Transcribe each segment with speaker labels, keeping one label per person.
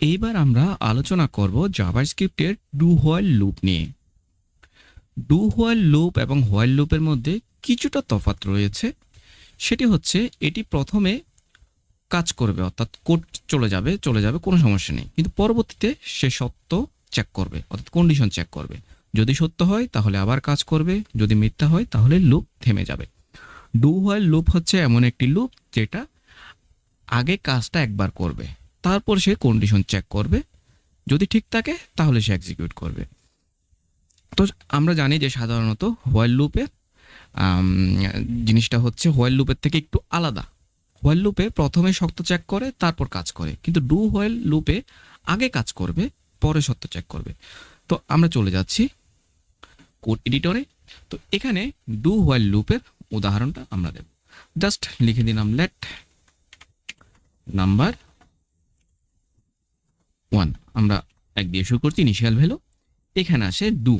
Speaker 1: এইবার আমরা আলোচনা করব জাভাস্ক্রিপ্টের ডু হোয়াইল লুপ নিয়ে। ডু হোয়াইল লুপ এবং হোয়াইল লুপের মধ্যে কিছুটা তফাৎ রয়েছে। সেটি হচ্ছে এটি প্রথমে কাজ করবে, অর্থাৎ কোড চলে যাবে চলে যাবে, কোনো সমস্যা নেই। কিন্তু পরবর্তীতে সে সত্য চেক করবে, অর্থাৎ কন্ডিশন চেক করবে। যদি সত্য হয়, তাহলে আবার কাজ করবে, যদি মিথ্যা হয়, তাহলে লুপ থেমে যাবে। ডু হোয়াইল লুপ হচ্ছে এমন একটি লুপ যেটা আগে কাজটা একবার করবে। তারপর সে কন্ডিশন চেক করবে। যদি ঠিক থাকে, তাহলে সে এক্সিকিউট করবে। তো আমরা জানি যে সাধারণত হোয়াইল লুপে জিনিসটা হচ্ছে হোয়াইল লুপের থেকে একটু আলাদা। হোয়াইল লুপে প্রথমে সত্য চেক করে, তারপর কাজ করে। কিন্তু ডু হোয়াইল লুপে আগে কাজ করবে, পরে সত্য চেক করবে। তো আমরা চলে যাচ্ছি কোড এডিটরে তো এখানে ডু হোয়াইল লুপের উদাহরণটা আমরা দেব। জাস্ট লিখে দিলাম লেট নাম্বার ওয়ান। আমরা এক দিয়ে শুরু করছি ইনিশিয়াল ভ্যালু এখানে আসে ডু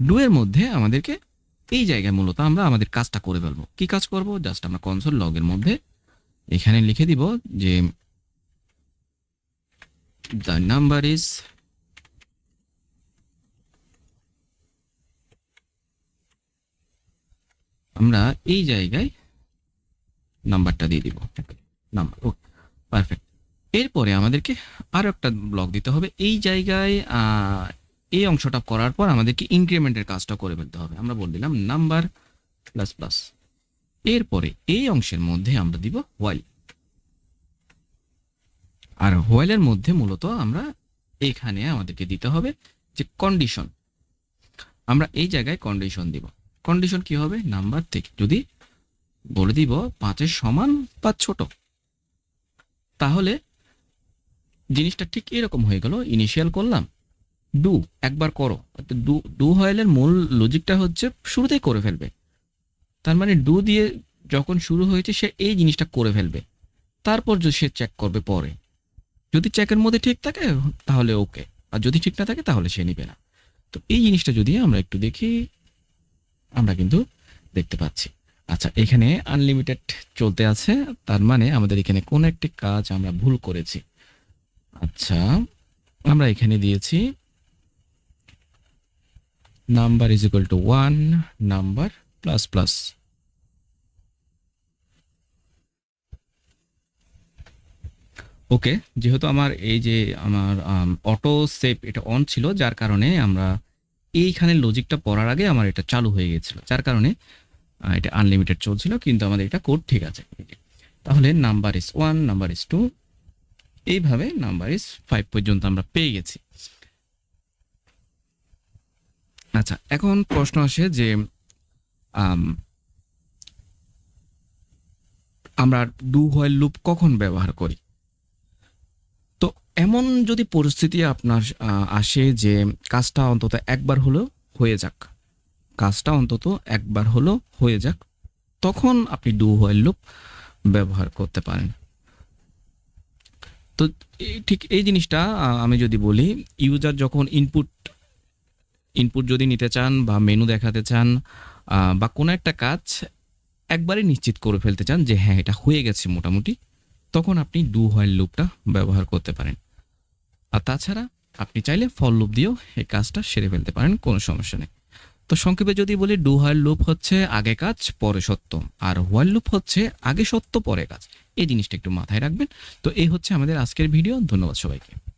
Speaker 1: ডু এর মধ্যে আমাদেরকে এই জায়গায় মূলত আমরা আমাদের কাজটা করে ফেলব। কি কাজ করব? জাস্ট আমরা কনসোল লগের মধ্যে এখানে লিখে দিব যে দ্য নাম্বার ইজ আমরা এই জায়গায় নাম্বারটা দিয়ে দিব। নাম্বার ওকে পারফেক্ট এরপরে আমাদেরকে আরও একটা ব্লক দিতে হবে। এই জায়গায় এই অংশটা করার পর আমাদেরকে ইনক্রিমেন্টের কাজটা করে ফেলতে হবে। আমরা বলে দিলাম নাম্বার প্লাস প্লাস এরপরে এই অংশের মধ্যে আমরা দিব হোয়াইল আর হোয়াইলের মধ্যে মূলত আমরা এখানে আমাদেরকে দিতে হবে যে কন্ডিশন আমরা এই জায়গায় কন্ডিশন দিব। কন্ডিশন কি হবে? নাম্বার থেকে যদি বলে দিব পাঁচের সমান বা ছোট, তাহলে জিনিসটা ঠিক এরকম হয়ে গেল ইনিশিয়াল করলাম। ডু একবার করো। ডু ডু হয়েলের মূল লজিকটা হচ্ছে শুরুতেই করে ফেলবে। তার মানে ডু দিয়ে যখন শুরু হয়েছে, সে এই জিনিসটা করে ফেলবে। তারপর যদি সে চেক করবে পরে। যদি চেকের মধ্যে ঠিক থাকে, তাহলে ওকে আর যদি ঠিক না থাকে, তাহলে সে নিবে না। তো এই জিনিসটা যদি আমরা একটু দেখি, আমরা কিন্তু দেখতে পাচ্ছি। আচ্ছা এখানে আনলিমিটেড চলতে আছে। তার মানে আমাদের এখানে কোন একটি কাজ আমরা ভুল করেছি। আচ্ছা আমরা এখানে দিয়েছি number is equal to one number plus plus okay যেহেতু আমার এই যে আমার অটো সেভ এটা অন ছিল, যার কারণে আমরা এইখানে লজিকটা পড়ার আগে আমার এটা চালু হয়ে গেছিল যার কারণে এটা আনলিমিটেড চলছিল, কিন্তু আমাদের এটা কোড ঠিক আছে। তাহলে number is one number is two এইভাবে নাম্বার ইস ফাইভ পর্যন্ত আমরা পেয়ে গেছি। আচ্ছা এখন প্রশ্ন আসে যে আমরা ডু হোয়াইল লুপ কখন ব্যবহার করি? তো এমন যদি পরিস্থিতি আপনার আসে যে কাজটা অন্তত একবার হলেও হয়ে যাক, কাজটা অন্তত একবার হলেও হয়ে যাক, তখন আপনি ডু হোয়াইল লুপ ব্যবহার করতে পারেন। তো ঠিক এই জিনিসটা আমি যদি বলি ইউজার যখন ইনপুট ইনপুট যদি নিতে চান বা মেনু দেখাতে চান বা কোনো একটা কাজ একবারে নিশ্চিত করে ফেলতে চান যে হ্যাঁ এটা হয়ে গেছে মোটামুটি, তখন আপনি ডু হোয়াইল লুপটা ব্যবহার করতে পারেন। আর তাছাড়া আপনি চাইলে ফল লুপ দিয়েও এই কাজটা সেরে ফেলতে পারেন, কোনো সমস্যা নেই। তো সংক্ষেপে যদি বলি ডু হোয়াইল লুপ হচ্ছে আগে কাজ, পরে সত্য। আর হোয়াইল লুপ হচ্ছে আগে সত্য, পরে কাজ। এই জিনিসটা একটু মাথায় রাখবেন। তো এই হচ্ছে আমাদের আজকের ভিডিও ধন্যবাদ সবাইকে।